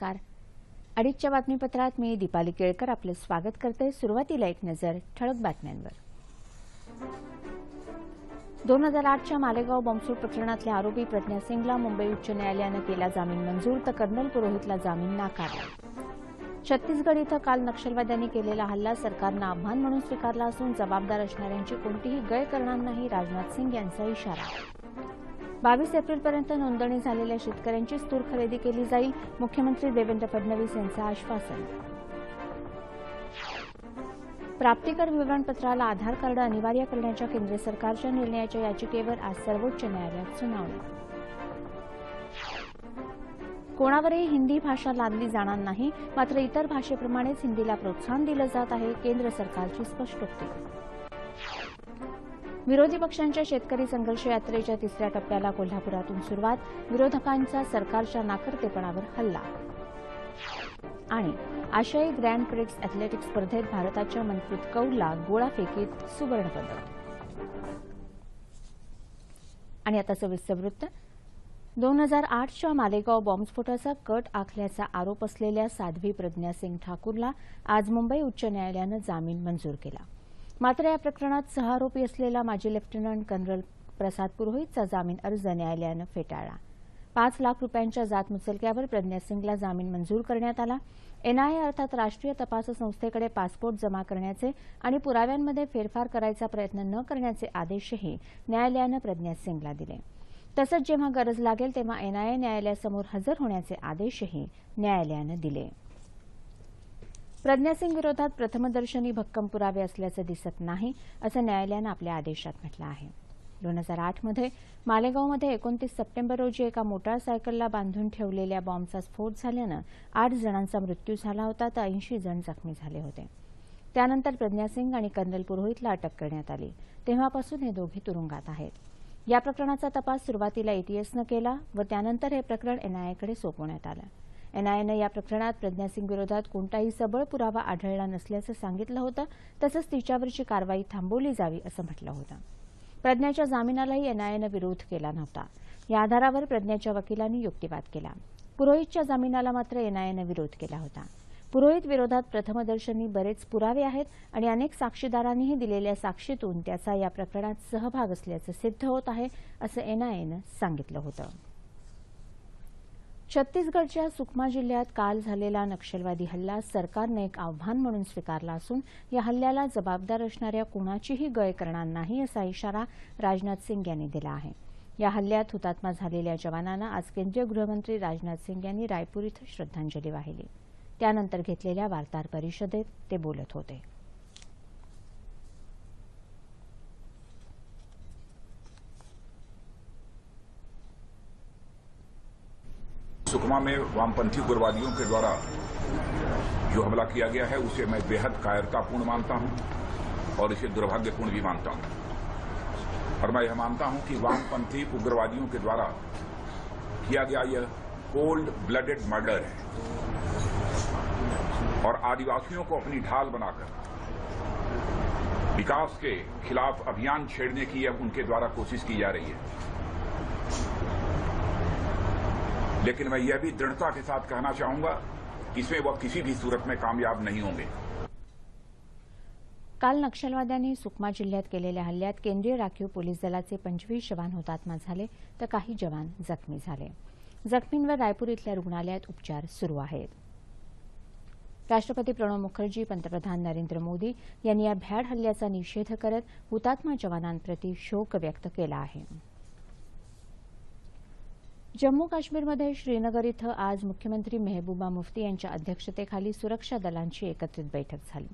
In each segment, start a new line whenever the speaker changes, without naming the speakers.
नमस्कार. अडीचच्या बातमीपत्रात मी दीपाली केळकर आपलं स्वागत करते. सुरुवातीला एक नजर ठळक बातम्यांवर. दोन हजार आठच्या मालेगाव बॉम्बसूट प्रकरणातल्या आरोपी प्रज्ञा सिंगला मुंबई उच्च न्यायालयानं केला जामीन मंजूर तर कर्नल पुरोहितला जामीन नाकारला छत्तीसगड इथं काल नक्षलवाद्यांनी केलेला हल्ला सरकारनं आव्हान म्हणून स्वीकारला असून जबाबदार असणाऱ्यांची कोणतीही गय करणार नाही राजनाथ सिंग यांचा इशारा. बावीस एप्रिलपर्यंत नोंदणी झालेल्या शेतकऱ्यांचीच तूर खरेदी केली जाईल मुख्यमंत्री देवेंद्र फडणवीस यांचं आश्वासन. प्राप्तिकर विवरणपत्राला आधार कार्ड अनिवार्य करण्याच्या केंद्र सरकारच्या निर्णयाच्या याचिकेवर आज सर्वोच्च न्यायालयात सुनावणी. कोणावरही हिंदी भाषा लादली जाणार नाही मात्र इतर भाषेप्रमाणेच हिंदीला प्रोत्साहन दिलं जात आहे केंद्र सरकारची स्पष्टोक्ती. विरोधी पक्षांच्या शेतकरी संघर्ष यात्रेच्या तिसऱ्या टप्प्याला कोल्हापुरातून सुरुवात. विरोधकांचा सरकारच्या नाकर्तेपणावर हल्ला. आणि आशियाई ग्रँड प्रिक्स अॅथलेटिक्स स्पर्धेत भारताच्या मनप्रीत कौरला गोळाफेकीत सुवर्णपदक. आणि आता सविस्तर वृत्त. दोन हजार आठच्या मालेगाव बॉम्बस्फोटाचा कट आखल्याचा आरोप असलेल्या साध्वी प्रज्ञा सिंग ठाकूरला आज मुंबई उच्च न्यायालयानं जामीन मंजूर केला. मात्र या प्रकरणात सहा आरोपी असलेला माजी लेफ्टनंट कर्नल प्रसाद पुरोहितचा जामीन अर्ज न्यायालयानं फेटाळला. पाच लाख रुपयांच्या जात मुचलक्यावर प्रज्ञा सिंगला जामीन मंजूर करण्यात आला. एनआयए अर्थात राष्ट्रीय तपास संस्थेकडे पासपोर्ट जमा करण्याचे आणि पुराव्यांमध्ये फेरफार करायचा प्रयत्न न करण्याचे आदेशही न्यायालयानं प्रज्ञा सिंगला दिले. तसंच जेव्हा गरज लागेल तेव्हा एनआयए न्यायालयासमोर हजर होण्याचे आदेशही न्यायालयानं दिले. प्रज्ञा सिंग विरोधात प्रथमदर्शनी भक्कम पुरावे असल्याचं दिसत नाही असं न्यायालयानं आपल्या आदेशात म्हटलं आहे. दोन हजार आठमध्ये मालेगावमध्ये एकोणतीस सप्टेंबर रोजी एका मोटारसायकलला बांधून ठेवलेल्या बॉम्बचा स्फोट झाल्यानं आठ जणांचा मृत्यू झाला होता तर ऐंशी जण जखमी झाले होते. त्यानंतर प्रज्ञा सिंग आणि कर्नल पुरोहितला अटक करण्यात आली. तेव्हापासून हे दोघे तुरुंगात आहेत. या प्रकरणाचा तपास सुरुवातीला एटीएसनं केला व त्यानंतर हे प्रकरण एनआयएकडे सोपवण्यात आलं. एनआयएनं या प्रकरणात प्रज्ञा सिंग विरोधात कोणताही सबळ पुरावा आढळला नसल्याचं सांगितलं होतं. तसंच तिच्यावरची कारवाई थांबवली जावी असं म्हटलं होतं. प्रज्ञाच्या जामिनालाही एनआयएनं विरोध केला नव्हता. या आधारावर प्रज्ञाच्या वकिलांनी युक्तिवाद केला. पुरोहितच्या जामिनाला मात्र एनआयएनं विरोध केला होता. पुरोहित विरोधात प्रथमदर्शनी बरेच पुरावे आहेत आणि अनेक साक्षीदारांनीही दिलेल्या साक्षीतून त्याचा या प्रकरणात सहभाग असल्याचं सिद्ध होत आहे असं एनआयएनं सांगितलं होतं. छत्तीसगडच्या सुकमा जिल्ह्यात काल झालेला नक्षलवादी हल्ला सरकारनं एक आव्हान म्हणून स्वीकारला असून या हल्ल्याला जबाबदार असणाऱ्या कुणाचीही गय करणार नाही असा इशारा राजनाथ सिंग यांनी दिला आहे. या हल्ल्यात हुतात्मा झालेल्या जवानांना आज केंद्रीय गृहमंत्री राजनाथ सिंग यांनी रायपूर इथं श्रद्धांजली वाहिली. त्यानंतर घेतलेल्या वार्ताहर परिषदेत ते बोलत होते.
सुकमा में वामपंथी उग्रवादियों के द्वारा जो हमला किया गया है, उसे मैं बेहद कायरतापूर्ण मानता हूँ और इसे दुर्भाग्यपूर्ण भी मानता हूँ। और मैं यह मानता हूँ कि वामपंथी उग्रवादियों के द्वारा किया गया यह कोल्ड ब्लडेड मर्डर है। और आदिवासियों को अपनी ढाल बनाकर विकास के खिलाफ अभियान छेड़ने की यह उनके द्वारा कोशिश की जा रही है। लेकिन मैं यह भी दृढ़ता के साथ कहना चाहूंगा कि इसमें वह किसी भी सूरत में कामयाब नहीं होंगे।
काल नक्षलवाद्यांनी सुकमा जिल्ह्यात केलेल्या हल्ल्यात केंद्रीय राखीव पोलीस दलाचे पंचवीस जवान हुतात्मा झाले तर काही जवान जखमी झाले. जखमींवर रायपूर इथल्या रुग्णालयात उपचार सुरू आहेत. राष्ट्रपती प्रणव मुखर्जी पंतप्रधान नरेंद्र मोदी यांनी या भ्याड हल्ल्याचा निषेध करत हुतात्मा जवानांप्रती शोक व्यक्त केला आहे. जम्मू काश्मीरमध्ये श्रीनगर इथं आज मुख्यमंत्री मेहबूबा मुफ्ती यांच्या अध्यक्षतेखाली सुरक्षा दलांची एकत्रित बैठक झाली.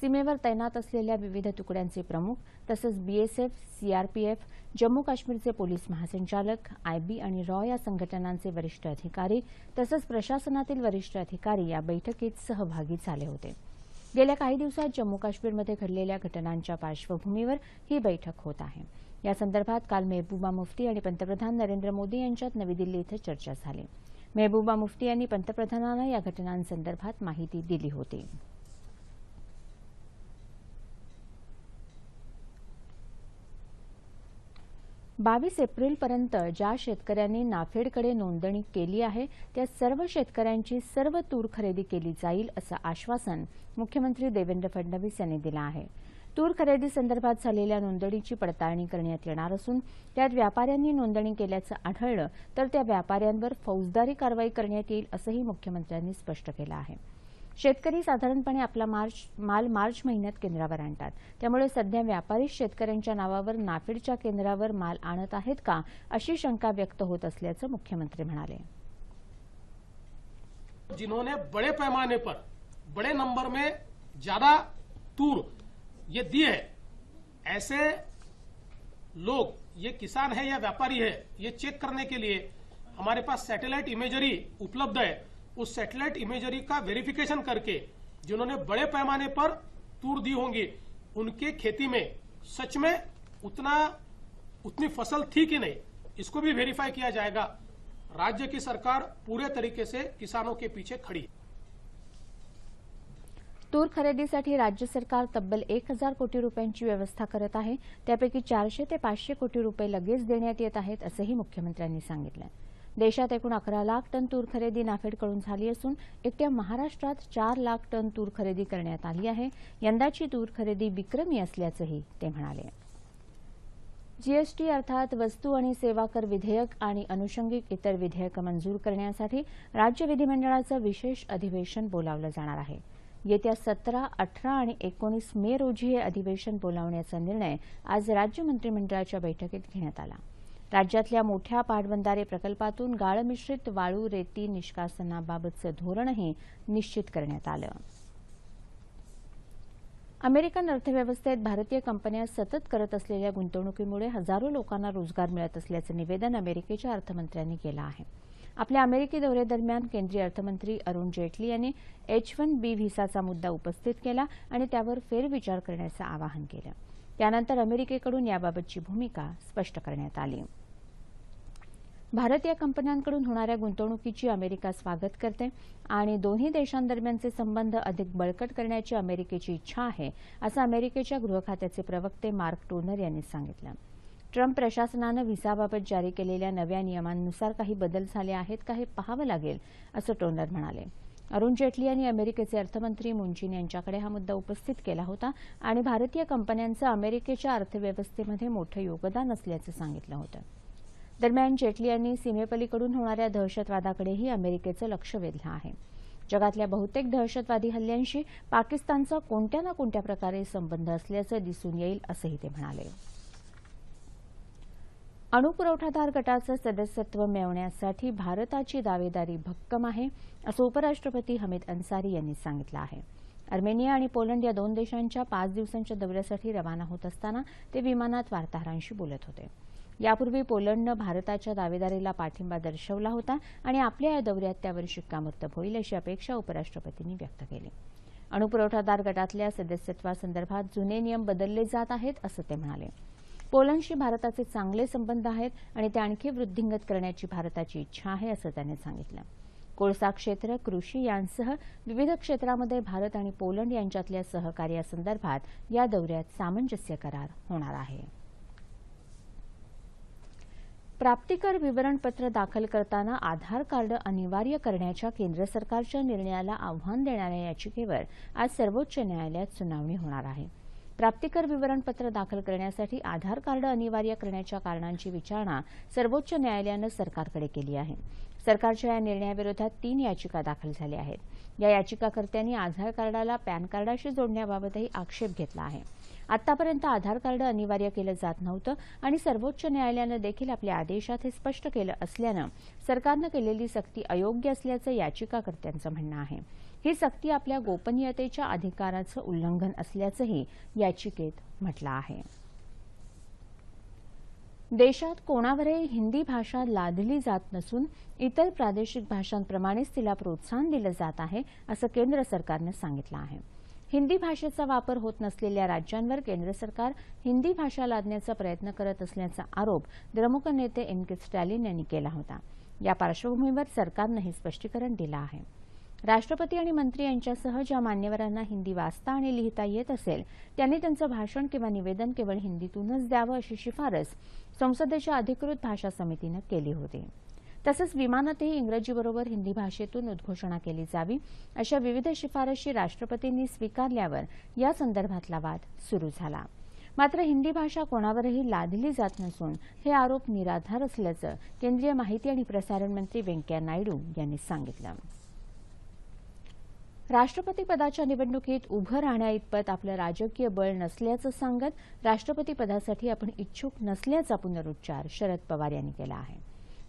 सीमेवर तैनात असलेल्या विविध तुकड्यांचे प्रमुख तसंच बीएसएफ सीआरपीएफ जम्मू काश्मीरचे पोलीस महासंचालक आयबी आणि रॉ या संघटनांचे वरिष्ठ अधिकारी तसंच प्रशासनातील वरिष्ठ अधिकारी या बैठकीत सहभागी झाले होते. गेल्या काही दिवसात जम्मू काश्मीरमध्ये घडलेल्या घटनांच्या पार्श्वभूमीवर ही बैठक होत आहे. या संदर्भात काल मेहबूबा मुफ्ती आणि पंतप्रधान नरेंद्र मोदी यांच्यात नवी दिल्ली इथं चर्चा झाली. मेहबूबा मुफ्ती यांनी पंतप्रधानांना या घटनांसंदर्भात माहिती दिली होती. बावीस एप्रिलपर्यंत ज्या शेतकऱ्यांनी नाफेडकडे नोंदणी केली आहे त्या सर्व शेतकऱ्यांची सर्व तूर खरेदी केली जाईल असं आश्वासन मुख्यमंत्री देवेंद्र फडणवीस यांनी दिलं आहे. तूर खरेदी संदर्भात झालेल्या नोंदणीची पडताळणी करण्यात येणार असून त्यात व्यापाऱ्यांनी नोंदणी केल्याचं आढळलं तर त्या व्यापाऱ्यांवर फौजदारी कारवाई करण्यात येईल असंही मुख्यमंत्र्यांनी स्पष्ट केलं आहे. शेतकरी साधारणपणे आपला मार्च माल मार्च महिन्यात केंद्रावर आणतात. त्यामुळे सध्या व्यापारी शेतकऱ्यांच्या नावावर नाफेडच्या केंद्रावर माल आणत आहेत का अशी शंका व्यक्त होत असल्याचं मुख्यमंत्री म्हणाले.
जिन्होंने बड़े पैमाने पर बड़े नंबर में ज्यादा तूर ये दी है। ऐसे लोग, ये किसान है या व्यापारी है, ये चेक करने के लिए हमारे पास सैटेलाइट इमेजरी उपलब्ध है। उस सैटेलाइट इमेजरी का वेरिफिकेशन करके जिन्होंने बड़े पैमाने पर तूर दी होंगी, उनके खेती में सच में उतना, उतनी फ़सल थी कि नहीं, इसको भी वेरीफाई किया जाएगा। राज्य की सरकार पूरे तरीके से किसानों के पीछे खड़ी
तूर खरेदीसाठी राज्य सरकार तब्बल एक हजार कोटी रुपयांची व्यवस्था करत आहे. त्यापैकी चारशे ते पाचशे कोटी रुपये लगेच देण्यात येत आहेत असंही मुख्यमंत्र्यांनी सांगितलं. देशात एकूण अकरा लाख टन तूर खरेदी नाफेडकडून झाली असून एकट्या महाराष्ट्रात चार लाख टन तूर खरेदी करण्यात आली आहे. यंदाची तूर खरेदी विक्रमी असल्याचंही ते म्हणाले. जीएसटी अर्थात वस्तू आणि सेवा कर विधेयक आणि अनुषंगिक इतर विधेयकं मंजूर करण्यासाठी राज्य विधिमंडळाचं विशेष अधिवेशन बोलावलं जाणार आहे. येत्या सतरा अठरा आणि एकोणीस मे रोजी हे अधिवेशन बोलावण्याचा निर्णय आज राज्य मंत्रिमंडळाच्या बैठकीत घेण्यात आला. राज्यातल्या मोठ्या पाटबंधारे प्रकल्पातून गाळमिश्रित वाळू रेती निष्कासनाबाबतचं धोरणही निश्चित करण्यात आलं. अमेरिकन अर्थव्यवस्थेत भारतीय कंपन्या सतत करत असलेल्या गुंतवणुकीमुळे हजारो लोकांना रोजगार मिळत असल्याचं निवेदन अमेरिकेच्या अर्थमंत्र्यांनी केलं आहे. आपल्या अमेरिकी दौऱ्यादरम्यान केंद्रीय अर्थमंत्री अरुण जेटली यांनी एच वन बी व्हिसाचा मुद्दा उपस्थित केला आणि त्यावर फेरविचार करण्याचं आवाहन केलं. त्यानंतर अमेरिकेकडून याबाबतची भूमिका स्पष्ट करण्यात आली. भारतीय कंपन्यांकडून होणाऱ्या गुंतवणुकीची अमेरिका स्वागत करते आणि दोन्ही देशांदरम्यानचे संबंध अधिक बळकट करण्याची अमेरिकेची इच्छा आहे असं अमेरिकेच्या गृह खात्याचे प्रवक्ते मार्क टोनर यांनी सांगितलं. ट्रम्प प्रशासनानं व्हिसाबाबत जारी केलेल्या नव्या नियमांनुसार काही बदल झाले आहेत का हे पाहावं लागेल असं टोनर म्हणाले. अरुण जेटली यांनी अमेरिकेचे अर्थमंत्री मुंचिन यांच्याकडे हा मुद्दा उपस्थित केला होता आणि भारतीय कंपन्यांचं अमेरिकेच्या अर्थव्यवस्थेमध्ये मोठं योगदान असल्याचं सांगितलं होतं. दरम्यान जेटली यांनी सीमेपलीकडून होणाऱ्या दहशतवादाकडेही अमेरिकेचं लक्ष वेधलं आहे. जगातल्या बहुतेक दहशतवादी हल्ल्यांशी पाकिस्तानचा कोणत्या ना कोणत्या प्रकारे संबंध असल्याचं दिसून येईल असंही ते म्हणाले. अणुपुरवठादार गटाचं सदस्यत्व मिळवण्यासाठी भारताची दावेदारी भक्कम आहे असं उपराष्ट्रपती हमीद अन्सारी यांनी सांगितलं आहे. अर्मेनिया आणि पोलंड या दोन देशांच्या पाच दिवसांच्या दौऱ्यासाठी रवाना होत असताना ते विमानात वार्ताहरांशी बोलत होते. यापूर्वी पोलंडनं भारताच्या दावेदारीला पाठिंबा दर्शवला होता आणि आपल्या या दौऱ्यात त्यावर शिक्कामोर्तब होईल अशी अपेक्षा उपराष्ट्रपतींनी व्यक्त केली. अणुपुरवठादार गटातल्या सदस्यत्वासंदर्भात जुने नियम बदलले जात आहेत असं ते म्हणाले. पोलंडशी भारताचे चांगले संबंध आहेत आणि ते आणखी वृद्धिंगत करण्याची भारताची इच्छा आहे असं त्यांनी सांगितलं. कोळसा क्षेत्र कृषी यांसह विविध क्षेत्रामध्ये भारत आणि पोलंड यांच्यातल्या सहकार्यासंदर्भात या दौऱ्यात सामंजस्य करार होणार आहे. प्राप्तिकर विवरणपत्र दाखल करताना आधार कार्ड अनिवार्य करण्याच्या केंद्र सरकारच्या निर्णयाला आव्हान देणाऱ्या याचिकेवर आज सर्वोच्च न्यायालयात सुनावणी होणार आहे. प्राप्तिकर विवरणपत्र दाखल करण्यासाठी आधार कार्ड अनिवार्य करण्याच्या कारणांची विचारणा सर्वोच्च न्यायालयानं सरकारकडे केली आहे. सरकारच्या या निर्णयाविरोधात तीन याचिका दाखल झाल्या आहेत. या याचिकाकर्त्यांनी आधार कार्डाला पॅन कार्डाशी जोडण्याबाबतही आक्षेप घेतला आहे. आतापर्यंत आधार कार्ड अनिवार्य केलं जात नव्हतं आणि सर्वोच्च न्यायालयानं देखील आपल्या आदेशात हे स्पष्ट केलं असल्यानं सरकारनं केलेली सक्ती अयोग्य असल्याचं याचिकाकर्त्यांचं म्हणणं आहे. ही सक्ती आपल्या गोपनीयतेच्या अधिकाराचं उल्लंघन असल्याचंही याचिकेत म्हटलं आहे. देशात कोणावरही हिंदी भाषा लादली जात नसून इतर प्रादेशिक भाषांप्रमाणेच तिला प्रोत्साहन दिलं जात आहे असं केंद्र सरकारनं सांगितलं आहे. हिंदी भाषेचा वापर होत नसलेल्या राज्यांवर केंद्र सरकार हिंदी भाषा लादण्याचा प्रयत्न करत असल्याचा आरोप द्रमुक नेते एम के स्टॅलिन यांनी केला होता. या पार्श्वभूमीवर सरकारनं हे स्पष्टीकरण दिलं आहे. राष्ट्रपती आणि मंत्री यांच्यासह ज्या मान्यवरांना हिंदी वाचता आणि लिहिता येत असेल त्यांनी त्यांचं भाषण किंवा निवेदन केवळ हिंदीतूनच द्यावं अशी शिफारस संसदेच्या अधिकृत भाषा समितीनं केली होती. तसंच विमानातही इंग्रजीबरोबर हिंदी भाषेतून उद्घोषणा केली जावी अशा विविध शिफारशी राष्ट्रपतींनी स्वीकारल्यावर या संदर्भातला वाद सुरू झाला. मात्र हिंदी भाषा कोणावरही लादली जात नसून हे आरोप निराधार असल्याचं केंद्रीय माहिती आणि प्रसारण मंत्री व्यंकय्या नायडू यांनी सांगितलं. राष्ट्रपतीपदाच्या निवडणुकीत उभं राहण्याइतपत आपलं राजकीय बळ नसल्याचं सांगत राष्ट्रपतीपदासाठी आपण इच्छुक नसल्याचा पुनरुच्चार शरद पवार यांनी केला आहे.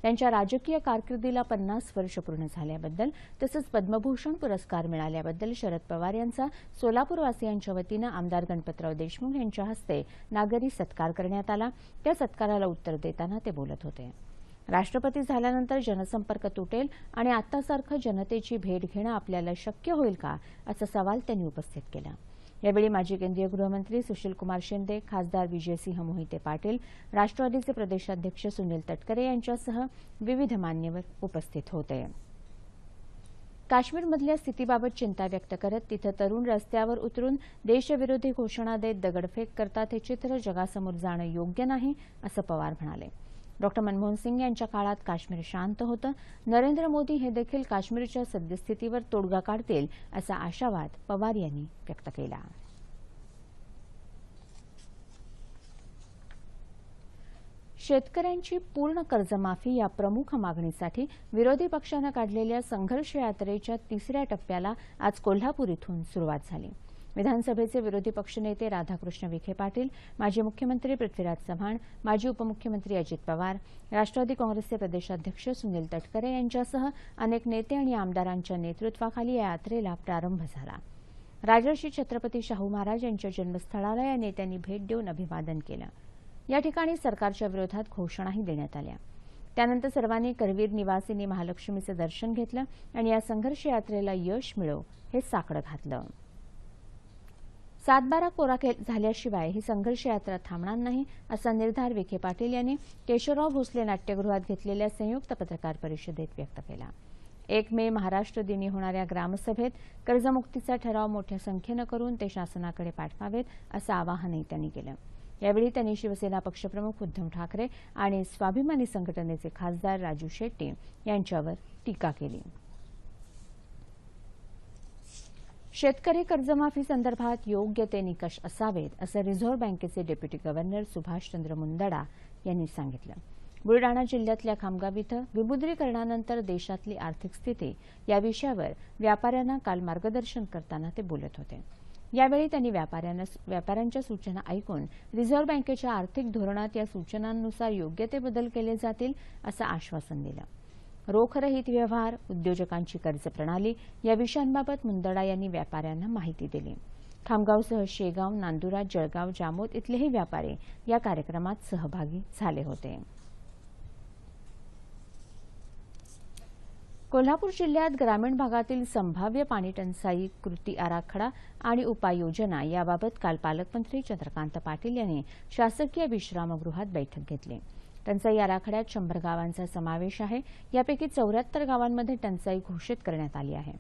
त्यांच्या राजकीय कारकिर्दीला पन्नास वर्ष पूर्ण झाल्याबद्दल तसंच पद्मभूषण पुरस्कार मिळाल्याबद्दल शरद पवार यांचा सोलापूरवासियांच्या वतीनं आमदार गणपतराव देशमुख यांच्या हस्ते नागरी सत्कार करण्यात आला. त्या सत्काराला उत्तर देताना ते बोलत होते. राष्ट्रपती झाल्यानंतर जनसंपर्क तुटेल आणि आत्तासारखं जनतेची भेट घेणं आपल्याला शक्य होईल का असा सवाल त्यांनी उपस्थित केला. यावेळी माजी केंद्रीय गृहमंत्री सुशीलकुमार शिंदे खासदार विजयसिंह मोहिते पाटील राष्ट्रवादीचे प्रदेशाध्यक्ष सुनील तटकरे यांच्यासह विविध मान्यवर उपस्थित होते. काश्मीरमधल्या स्थितीबाबत चिंता व्यक्त करत तिथं तरुण रस्त्यावर उतरून देशविरोधी घोषणा देत दगडफेक करतात हे चित्र जगासमोर जाणं योग्य नाही असं पवार म्हणाले. डॉक्टर मनमोहन सिंग यांच्या काळात काश्मीर शांत होतं. नरेंद्र मोदी हे देखील काश्मीरच्या सद्यस्थितीवर तोडगा काढतील असा आशावाद पवार यांनी व्यक्त केला. शेतकऱ्यांची पूर्ण कर्जमाफी या प्रमुख मागणीसाठी विरोधी पक्षानं काढलेल्या संघर्ष यात्रेच्या तिसऱ्या टप्प्याला आज कोल्हापूर इथून सुरुवात झाली. विधानसभेचे विरोधी पक्षनेते राधाकृष्ण विखे पाटील माजी मुख्यमंत्री पृथ्वीराज चव्हाण माजी उपमुख्यमंत्री अजित पवार राष्ट्रवादी काँग्रेसचे प्रदेशाध्यक्ष सुनील तटकरे यांच्यासह अनेक नेते आणि आमदारांच्या नेतृत्वाखाली या यात्रेला प्रारंभ झाला. राजर्षी छत्रपती शाहू महाराज यांच्या जन्मस्थळाला या नेत्यांनी भेट देऊन अभिवादन केलं. या ठिकाणी सरकारच्या विरोधात घोषणाही देण्यात आल्या. त्यानंतर सर्वांनी करवीर निवासिनी महालक्ष्मीचं दर्शन घेतलं आणि या संघर्ष यात्रेला यश मिळो हे साकडं घातलं. सातबारा कोरा झाल्याशिवाय ही संघर्ष यात्रा थांबणार नाही असा निर्धार विखे पाटील यांनी केशवराव भोसले नाट्यगृहात घेतलेल्या संयुक्त पत्रकार परिषदेत व्यक्त केला. एक मे महाराष्ट्र दिनी होणाऱ्या ग्रामसभेत कर्जमुक्तीचा ठराव मोठ्या संख्येनं करून ते शासनाकडे पाठवावेत असं आवाहनही त्यांनी केलं. यावेळी त्यांनी शिवसेना पक्षप्रमुख उद्धव ठाकरे आणि स्वाभिमानी संघटनेचे खासदार राजू शेट्टी यांच्यावर टीका केली. शेतकरी कर्जमाफी संदर्भात योग्य ते निकष असावेत असं रिझर्व्ह बँकेचे डेप्युटी गव्हर्नर सुभाषचंद्र मुंदडा यांनी सांगितलं. बुलडाणा जिल्ह्यातल्या खामगाव इथं विमुद्रीकरणानंतर देशातली आर्थिक स्थिती या विषयावर व्यापाऱ्यांना काल मार्गदर्शन करताना ते बोलत होते. यावेळी त्यांनी व्यापाऱ्यांच्या सूचना ऐकून रिझर्व्ह बँकेच्या आर्थिक धोरणात या सूचनांनुसार योग्य ते बदल केले जातील असं आश्वासन दिलं. रोखरहित व्यवहार उद्योजकांची कर्ज प्रणाली या विषयांबाबत मुंदडा यांनी व्यापाऱ्यांना माहिती दिली. खामगावसह शेगाव नांदुरा जळगाव जामोद इथलेही व्यापारी या कार्यक्रमात सहभागी झाले होते. कोल्हापूर जिल्ह्यात ग्रामीण भागातील संभाव्य पाणी टंचाई कृती आराखडा आणि उपाययोजना याबाबत काल पालकमंत्री चंद्रकांत पाटील यांनी शासकीय विश्रामगृहात बैठक घेतली. टंचाई आराखड्यात शंभर गावांचा समावेश आहे. यापैकी चौऱ्याहत्तर गावांमध्ये टंचाई घोषित करण्यात आली आहे.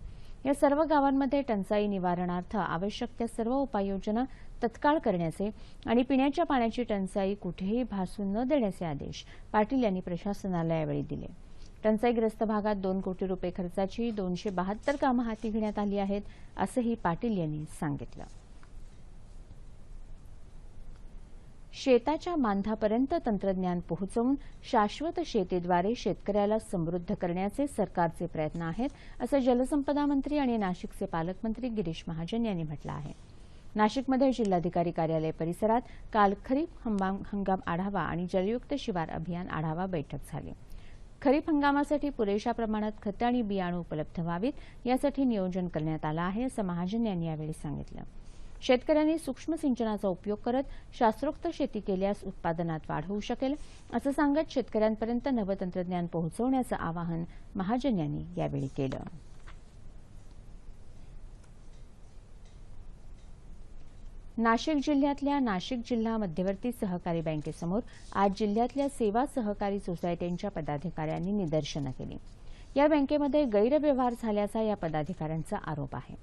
या सर्व गावांमध्ये टंचाई निवारणार्थ आवश्यक त्या सर्व उपाययोजना तत्काळ करण्याचे आणि पिण्याच्या पाण्याची टंचाई कुठेही भासू न देण्याचे आदेश पाटील यांनी प्रशासनाला यावेळी दिले. टंचाईग्रस्त भागात दोन कोटी रुपये खर्चाची दोनशे बहात्तर कामं हाती घेण्यात आली आहेत असंही पाटील यांनी सांगितलं. शेताच्या बांधापर्यंत तंत्रज्ञान पोहोचवून शाश्वत शेतीद्वारे शेतकऱ्याला समृद्ध करण्याचे सरकारचे प्रयत्न आहेत असं जलसंपदा मंत्री आणि नाशिकचे पालकमंत्री गिरीश महाजन यांनी म्हटलं आहे. नाशिकमध्ये जिल्हाधिकारी कार्यालय परिसरात काल खरीप हंगाम आढावा आणि जलयुक्त शिवार अभियान आढावा बैठक झाली. खरीप हंगामासाठी पुरेशा प्रमाणात खतं आणि बियाणं उपलब्ध व्हावीत यासाठी नियोजन करण्यात आलं आहे असं महाजन यांनी यावेळी सांगितलं. शेतकऱ्यांनी सूक्ष्म सिंचनाचा उपयोग करत शास्त्रोक्त शेती केल्यास उत्पादनात वाढ होऊ शकेल असं सांगत शेतकऱ्यांपर्यंत नवतंत्रज्ञान पोहोचवण्याचं आवाहन महाजन यांनी यावेळी केलं. नाशिक जिल्ह्यातल्या नाशिक जिल्हा मध्यवर्ती सहकारी बँकेसमोर आज जिल्ह्यातल्या सेवा सहकारी सोसायट्यांच्या पदाधिकाऱ्यांनी निदर्शनं केली. या बँकेमध्ये गैरव्यवहार झाल्याचा या पदाधिकाऱ्यांचा आरोप आहे.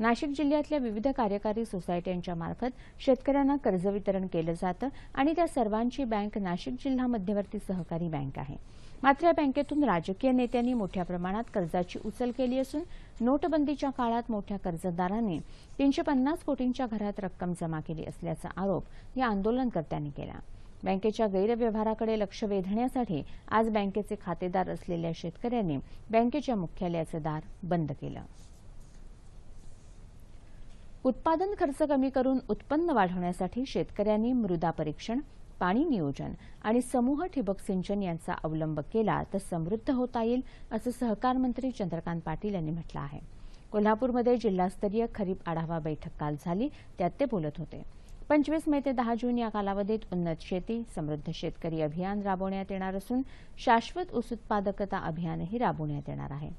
नाशिक जिल्ह्यातल्या विविध कार्यकारी सोसायट्यांच्या मार्फत शेतकऱ्यांना कर्ज वितरण केलं जातं आणि त्या सर्वांची बँक नाशिक जिल्हा मध्यवर्ती सहकारी बँक आहे. मात्र या बँकेतून राजकीय नेत्यांनी मोठ्या प्रमाणात कर्जाची उचल केली असून नोटबंदीच्या काळात मोठ्या कर्जदारांनी तीनशे पन्नास कोटींच्या घरात रक्कम जमा केली असल्याचा आरोप या आंदोलनकर्त्यांनी केला. बँकेच्या गैरव्यवहाराकडे लक्ष वेधण्यासाठी आज बँकेचे खातेदार असलेल्या शेतकऱ्यांनी बँकेच्या मुख्यालयाचं दार बंद केलं. उत्पादन खर्च कमी करून उत्पन्न वाढवण्यासाठी शेतकऱ्यांनी मृदा परीक्षण पाणी नियोजन आणि समूह ठिबक सिंचन यांचा अवलंब केला तर समृद्ध होता येईल असं सहकार मंत्री चंद्रकांत पाटील यांनी म्हटलं आहे. कोल्हापूरमध्ये जिल्हास्तरीय खरीप आढावा बैठक काल झाली त्यात ते बोलत होते. पंचवीस मे ते दहा जून या कालावधीत उन्नत शेती समृद्ध शेतकरी अभियान राबवण्यात येणार असून शाश्वत ऊस उत्पादकता अभियानही राबवण्यात येणार आहे.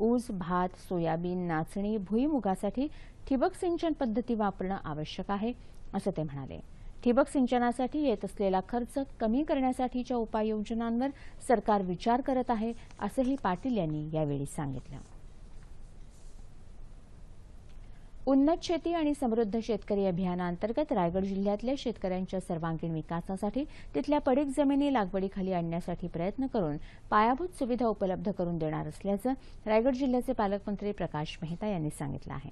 ऊस भात सोयाबीन नाचणी भुईमुगासाठी ठिबक सिंचन पद्धती वापरणं आवश्यक आहे असं ते म्हणाले. ठिबक सिंचनासाठी येत असलेला खर्च कमी करण्यासाठीच्या उपाययोजनांवर सरकार विचार करत आहे असंही पाटील यांनी यावेळी सांगितलं. उन्नत शेती आणि समृद्ध शेतकरी अभियानांतर्गत रायगड जिल्ह्यातल्या शेतकऱ्यांच्या सर्वांगीण विकासासाठी तिथल्या पडीक जमिनी लागवडीखाली आणण्यासाठी प्रयत्न करून पायाभूत सुविधा उपलब्ध करून देणार असल्याचं रायगड जिल्ह्याचे पालकमंत्री प्रकाश मेहता यांनी सांगितलं आहे.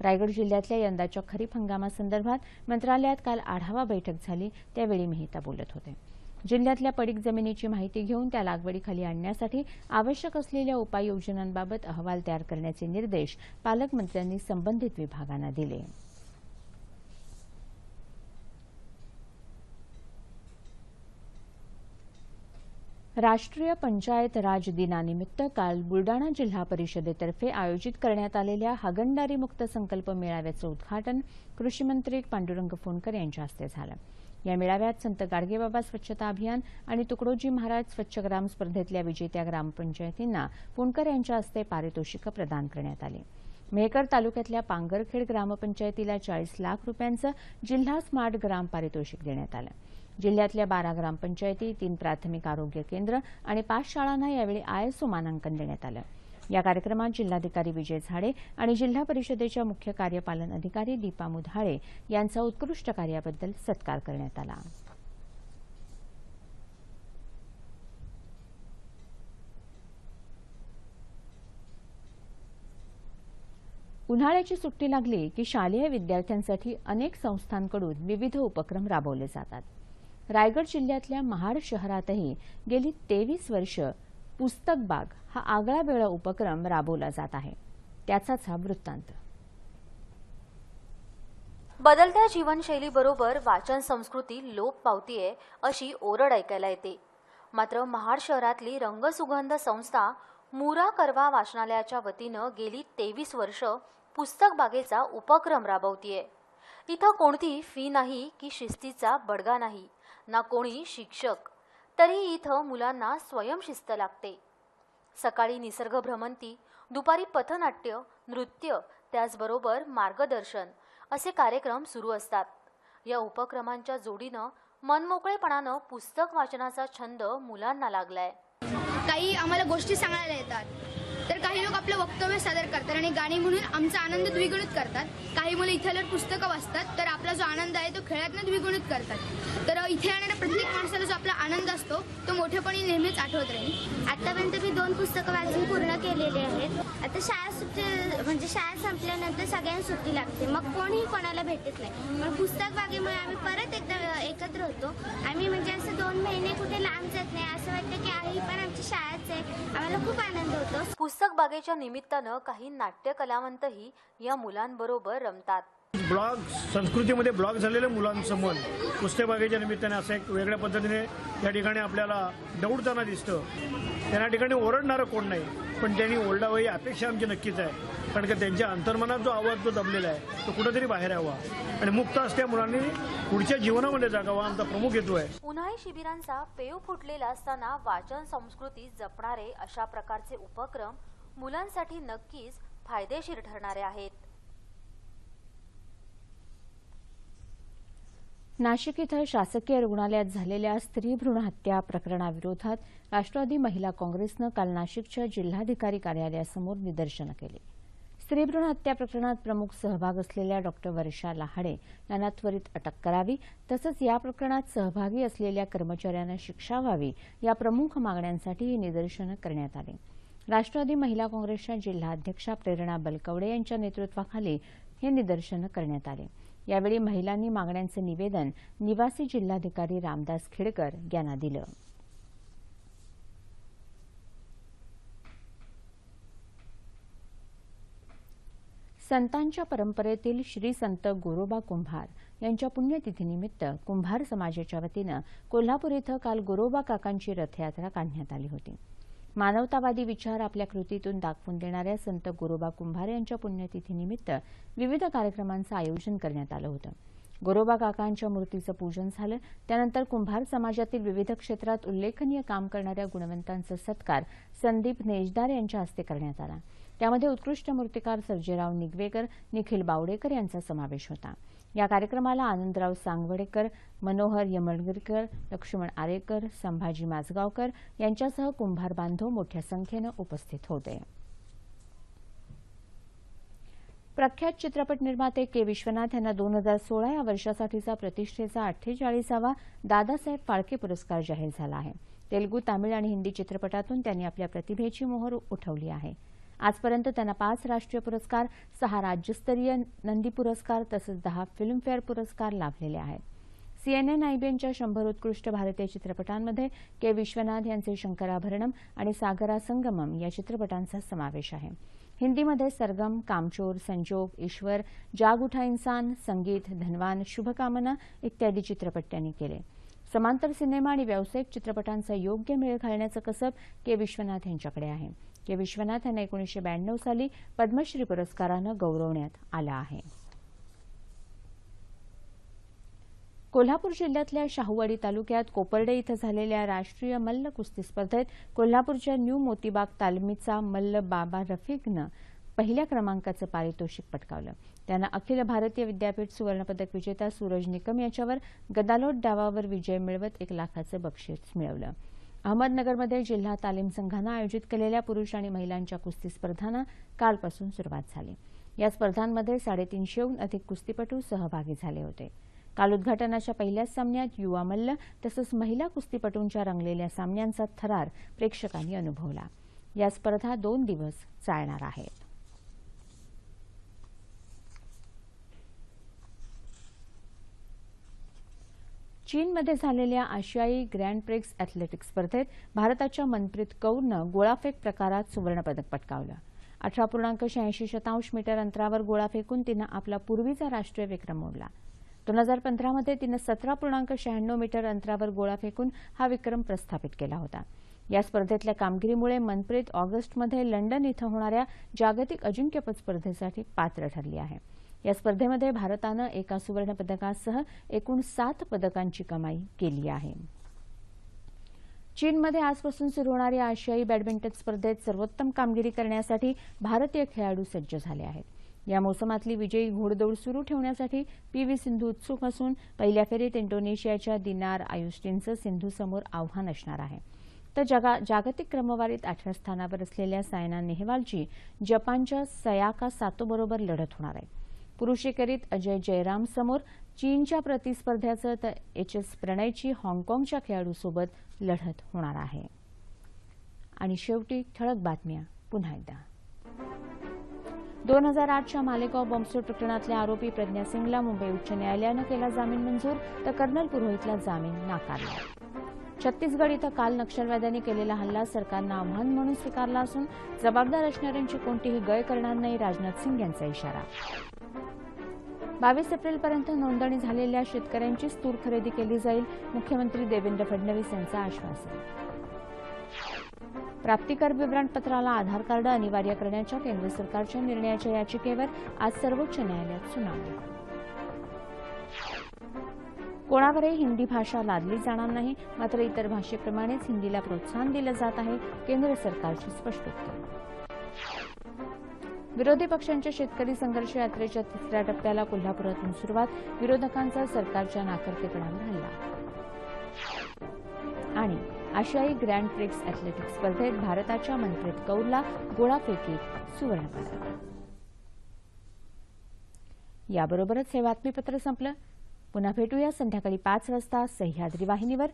रायगड जिल्ह्यातल्या यंदाच्या खरीप हंगामासंदर्भात मंत्रालयात काल आढावा बैठक झाली त्यावेळी मेहता बोलत होते. जिल्ह्यातल्या पडीक जमिनीची माहिती घेऊन त्या लागवडीखाली आणण्यासाठी आवश्यक असलेल्या उपाययोजनांबाबत अहवाल तयार करण्याचे निर्देश पालकमंत्र्यांनी संबंधित विभागांना दिले. राष्ट्रीय पंचायत राज दिनानिमित्त काल बुलडाणा जिल्हा परिषदेतर्फे आयोजित करण्यात आलेल्या हागणदारी मुक्त संकल्प मेळाव्याचं उद्घाटन कृषीमंत्री पांडुरंग फोंडकर यांच्या हस्ते झालं. या मेळाव्यात संत गाडगेबाबा स्वच्छता अभियान आणि तुकडोजी महाराज स्वच्छ ग्राम स्पर्धेतल्या विजेत्या ग्रामपंचायतींना पुणकर यांच्या हस्ते पारितोषिकं प्रदान करण्यात आली. मेहकर तालुक्यातल्या पांगरखेड ग्रामपंचायतीला चाळीस लाख रुपयांचं जिल्हा स्मार्ट ग्राम पारितोषिक देण्यात आलं. जिल्ह्यातल्या बारा ग्रामपंचायती तीन प्राथमिक आरोग्य केंद्र आणि पाच शाळांना यावेळी आयएसओ मानांकन देण्यात आलं. या कार्यक्रमात जिल्हाधिकारी विजय झाडे आणि जिल्हा परिषदेच्या मुख्य कार्यपालन अधिकारी दीपा मुधाळे यांचा उत्कृष्ट कार्याबद्दल सत्कार करण्यात आला. उन्हाळ्याची सुट्टी लागली की शालेय विद्यार्थ्यांसाठी अनेक संस्थांकडून विविध उपक्रम राबवले जातात. रायगड जिल्ह्यातल्या महाड शहरातही गेली तेवीस वर्ष पुस्तक बाग हा आगळा वेगळा उपक्रम राबवला जात आहे. त्याचाच हा वृत्तांत.
बदलत्या जीवनशैलीबरोबर वाचन संस्कृती लोप पावतीये अशी ओरड ऐकायला येते. मात्र महाड शहरातली रंगसुगंध संस्था मुरा करवा वाचनालयाच्या वतीनं गेली तेवीस वर्ष पुस्तक बागेचा उपक्रम राबवतीये. इथं कोणती फी नाही की शिस्तीचा बडगा नाही. ना कोणी शिक्षक तरी इथं मुलांना स्वयंशिस्त लागते. सकाळी निसर्ग भ्रमंती दुपारी पथनाट्य नृत्य त्याचबरोबर मार्गदर्शन असे कार्यक्रम सुरू असतात. या उपक्रमांच्या जोडीनं मनमोकळेपणानं पुस्तक वाचनाचा छंद मुलांना लागलाय.
काही आम्हाला गोष्टी सांगायला येतात. तर काही लोक आपलं वक्तव्य सादर करतात आणि गाणी म्हणून आमचा आनंद द्विगुणित करतात. काही मुलं इथे आल्यावर पुस्तकं वाचतात तर आपला जो आनंद आहे तो खेळातनं द्विगुणित करतात. तर इथे येणाऱ्या प्रत्येक माणसाला जो आपला आनंद असतो तो मोठेपणी नेहमीच आठवत राहील.
आतापर्यंत मी दोन पुस्तकं वाचून पूर्ण केलेली आहेत. आता शाळा सुट्टी म्हणजे शाळा संपल्यानंतर सगळ्यांना सुट्टी लागते. मग कोणीही कोणाला भेटत नाही. मग पुस्तक बागेमुळे आम्ही परत एकदा एकत्र होतो. आम्ही म्हणजे असं दोन महिने कुठे लांब जात नाही. असं वाटतं की आई पण आमची शाळाच आहे. आम्हाला खूप आनंद होतो.
पुस्तक बागेच्या निमित्तानं काही नाट्य कलावंतही या मुलांबरोबर रमतात.
ब्लॉग संस्कृतीमध्ये ब्लॉग झालेल्या मुलांसमोर पुस्तक बागेच्या निमित्ताने असं एक वेगळ्या पद्धतीने या ठिकाणी आपल्याला दौडताना दिसतं. त्यांना ठिकाणी ओरडणारं कोण नाही पण त्यांनी ओरडावं ही अपेक्षा आमची नक्कीच आहे. कारण का त्यांच्या अंतर्मनात जो आवाज जो दबलेला आहे तो कुठेतरी बाहेर यावा. आणि मुक्त असत्या मुलांनी पुढच्या जीवनामध्ये जागावा आमचा प्रमुख हेतू आहे.
उन्हाळी शिबिरांचा पेव फुटलेला असताना वाचन संस्कृती जपणारे अशा प्रकारचे उपक्रम मुलांसाठी नक्कीच फायदेशीर ठरणारे आहेत.
नाशिक इथं शासकीय रुग्णालयात झालेल्या स्त्री भ्रूण हत्या प्रकरणाविरोधात राष्ट्रवादी महिला काँग्रेसनं काल नाशिकच्या जिल्हाधिकारी कार्यालयासमोर निदर्शनं केली. स्त्री भ्रूण हत्या प्रकरणात प्रमुख सहभाग असलेल्या डॉक्टर वर्षा लहाडे यांना त्वरित अटक करावी तसंच या प्रकरणात सहभागी असलेल्या कर्मचाऱ्यांना शिक्षा व्हावी या प्रमुख मागण्यांसाठी ही निदर्शनं करण्यात आली. राष्ट्रवादी महिला काँग्रेसच्या जिल्हाध्यक्षा प्रेरणा बलकवडे यांच्या नेतृत्वाखाली हे निदर्शनं करण्यात आले. यावेळी महिलांनी मागण्यांचं निवेदन निवासी जिल्हाधिकारी रामदास खेडकर यांना दिलं. संतांच्या परंपरेतील श्री संत गोरोबा कुंभार यांच्या पुण्यतिथीनिमित्त कुंभार समाजाच्या वतीनं कोल्हापूर इथं काल गोरोबा काकांची रथयात्रा काढण्यात आली होती. मानवतावादी विचार आपल्या कृतीतून दाखवून देणाऱ्या संत गोरोबा कुंभार यांच्या पुण्यतिथीनिमित्त विविध कार्यक्रमांचं आयोजन करण्यात आलं होतं. गोरोबा काकांच्या मूर्तीचं पूजन झालं. त्यानंतर कुंभार समाजातील विविध क्षेत्रात उल्लेखनीय काम करणाऱ्या गुणवंतांचा सत्कार संदीप नेजदार यांच्या हस्ते करण्यात आला. त्यामध्ये उत्कृष्ट मूर्तिकार सर्जेराव निगवेकर निखिल बावडेकर यांचा समावेश होता. या कार्यक्रमाला आनंदराव सांगवडेकर मनोहर यमळगीकर लक्ष्मण आरेकर संभाजी माजगावकर यांच्यासह कुंभार बांधव मोठ्या संख्येनं उपस्थित होते. प्रख्यात चित्रपट निर्माते के. विश्वनाथ यांना दोन हजार सोळा या वर्षासाठीचा प्रतिष्ठेचा अठ्ठेचाळीसावा दादासाहेब फाळके पुरस्कार जाहीर झाला आहे. तेलगू तामिळ आणि हिंदी चित्रपटातून त्यांनी आपल्या प्रतिभेची मोहर उठवली आहे. आजपर्यंत त्यांना पाच राष्ट्रीय पुरस्कार सहा राज्यस्तरीय नंदी पुरस्कार तसंच दहा फिल्मफेअर पुरस्कार लाभलेले आहेत. सीएनएन आयबीएनच्या शंभर उत्कृष्ट भारतीय चित्रपटांमध्ये के विश्वनाथ यांचे शंकराभरणम आणि सागरा संगमम या चित्रपटांचा समावेश आहे. हिंदीमध्ये सरगम कामचोर संजोग ईश्वर जाग उठा इन्सान संगीत धनवान शुभकामना इत्यादी चित्रपट त्यांनी केले. समांतर सिनेमा आणि व्यावसायिक चित्रपटांचा योग्य मेळ घालण्याचं कसब के विश्वनाथ यांच्याकडे आहे. के विश्वनाथ यांना एकोणीसशे ब्याण्णव साली पद्मश्री पुरस्कारानं गौरवण्यात आलं आहे. कोल्हापूर जिल्ह्यातल्या शाहूवाडी तालुक्यात कोपर्डे इथं झालेल्या राष्ट्रीय मल्ल कुस्ती स्पर्धेत कोल्हापूरच्या न्यू मोतीबाग तालमीचा मल्ल बाबा रफिकनं पहिल्या क्रमांकाचं पारितोषिक पटकावलं. त्यानं अखिल भारतीय विद्यापीठ सुवर्णपदक विजेता सूरज निकम याच्यावर गदालोट डावावर विजय मिळवत एक लाखाचं बक्षीस मिळवलं. अहमदनगरमध्ये जिल्हा तालीम संघानं आयोजित केलेल्या पुरुष आणि महिलांच्या कुस्ती स्पर्धांना कालपासून सुरुवात झाली. या स्पर्धांमध्ये साडेतीनशेहून अधिक कुस्तीपटू सहभागी झाले होते. काल उद्घाटनाच्या पहिल्याच सामन्यात युवा मल्ल तसंच महिला कुस्तीपटूंच्या रंगलेल्या सामन्यांचा थरार प्रेक्षकांनी अनुभवला. या स्पर्धा दोन दिवस चालणार आहेत. चीनमध्ये झालेल्या आशियाई ग्रँड प्रिक्स अॅथलेटिक्स स्पर्धेत भारताच्या मनप्रीत कौरनं गोळाफेक प्रकारात सुवर्णपदक पटकावलं. अठरा पूर्णांक शहाऐंशी शतांश मीटर अंतरावर गोळा फेकून तिनं आपला पूर्वीचा राष्ट्रीय विक्रम मोडला. दोन हजार पंधरामध्ये तिनं सतरा पूर्णांक शहाण्णव मीटर अंतरावर गोळा फेकून हा विक्रम प्रस्थापित केला होता. या स्पर्धेतल्या कामगिरीमुळे मनप्रीत ऑगस्टमध्ये लंडन इथं होणाऱ्या जागतिक अजिंक्यपद स्पर्धेसाठी पात्र ठरली आहे. या स्पर्धेमध्ये भारतानं एका सुवर्णपदकासह एकूण सात पदकांची कमाई केली आहे. चीनमध्ये आजपासून सुरू होणाऱ्या आशियाई बॅडमिंटन स्पर्धेत सर्वोत्तम कामगिरी करण्यासाठी भारतीय खेळाडू सज्ज झाले आहेत. या मोसमातली विजयी घोडदौड सुरू ठेवण्यासाठी पी व्ही सिंधू उत्सुक असून पहिल्या फेरीत इंडोनेशियाच्या दिनार आयुष्टीनचं सिंधूसमोर आव्हान असणार आहे. तर जगा जागतिक क्रमवारीत आठव्या स्थानावर असलेल्या सायना नेहवालची जपानच्या सयाका सातोबरोबर लढत होणार आहे. पुरुष एकेरीत अजय जयराम समोर चीनच्या प्रतिस्पर्ध्याचं तर एच एस प्रणयची हाँगकाँगच्या खेळाडूसोबत लढत होणार आहे. आणि शेवटी ठळक बातम्या पुन्हा एकदा. दोन हजार आठच्या मालेगाव बॉम्बस्फोट प्रकरणातल्या आरोपी प्रज्ञा सिंगला मुंबई उच्च न्यायालयानं केला जामीन मंजूर तर कर्नल पुरोहितला जामीन नाकारला. छत्तीसगड इथं काल नक्षलवाद्यांनी केलेला हल्ला सरकारनं आव्हान म्हणून स्वीकारला असून जबाबदार असणाऱ्यांची कोणतीही गय करणार नाही राजनाथ सिंग यांचा इशारा. बावीस एप्रिलपर्यंत नोंदणी झालेल्या शेतकऱ्यांचीच तूर खरेदी केली जाईल मुख्यमंत्री देवेंद्र फडणवीस यांचं आश्वासन. प्राप्तिकर विवरणपत्राला आधार कार्ड अनिवार्य करण्याच्या केंद्र सरकारच्या निर्णयाच्या याचिकेवर आज सर्वोच्च न्यायालयात सुनावणी. कोणावरही हिंदी भाषा लादली जाणार नाही मात्र इतर भाषेप्रमाणेच हिंदीला प्रोत्साहन दिलं जात आहे केंद्र सरकारची स्पष्टोक्ती. विरोधी पक्षांच्या शेतकरी संघर्ष यात्रेच्या तिसऱ्या टप्प्याला कोल्हापुरातून सुरुवात. विरोधकांचा सरकारच्या नाकर्तेपणावर हल्ला. आणि आशियाई ग्रँड प्रिक्स अॅथलेटिक स्पर्धेत भारताच्या मनप्रीत कौरला गोळाफेकीत सुवर्णपदक याबरोबरच हे बातमीपत्र संपलं. पुन्हा भेटूया संध्याकाळी पाच वाजता सह्याद्री वाहिनीवर.